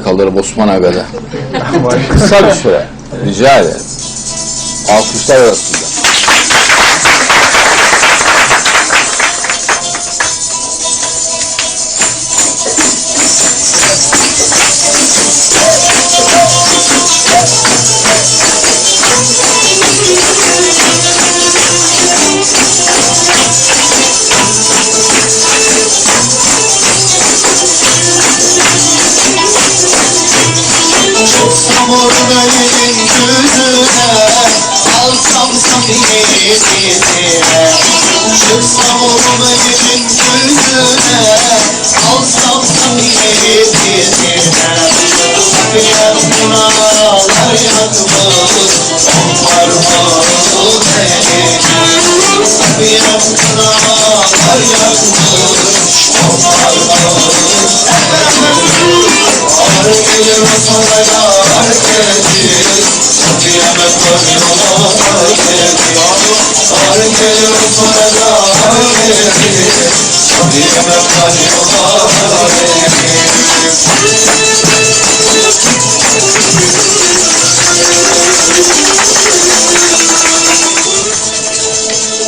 Kalırım Osman Aga'da. Kısa bir süre. Rica ederim. Alkışlar arasında. Samur benim yüzüne Alsam samimiyetine. Çıksam onu benim yüzüne Alsam samimiyetine. Sabiyem kunalar yakmış Onlar mı beni Sabiyem kunalar yakmış Onlar mı Ağır gelir masalara herkesi Bir mefkali ola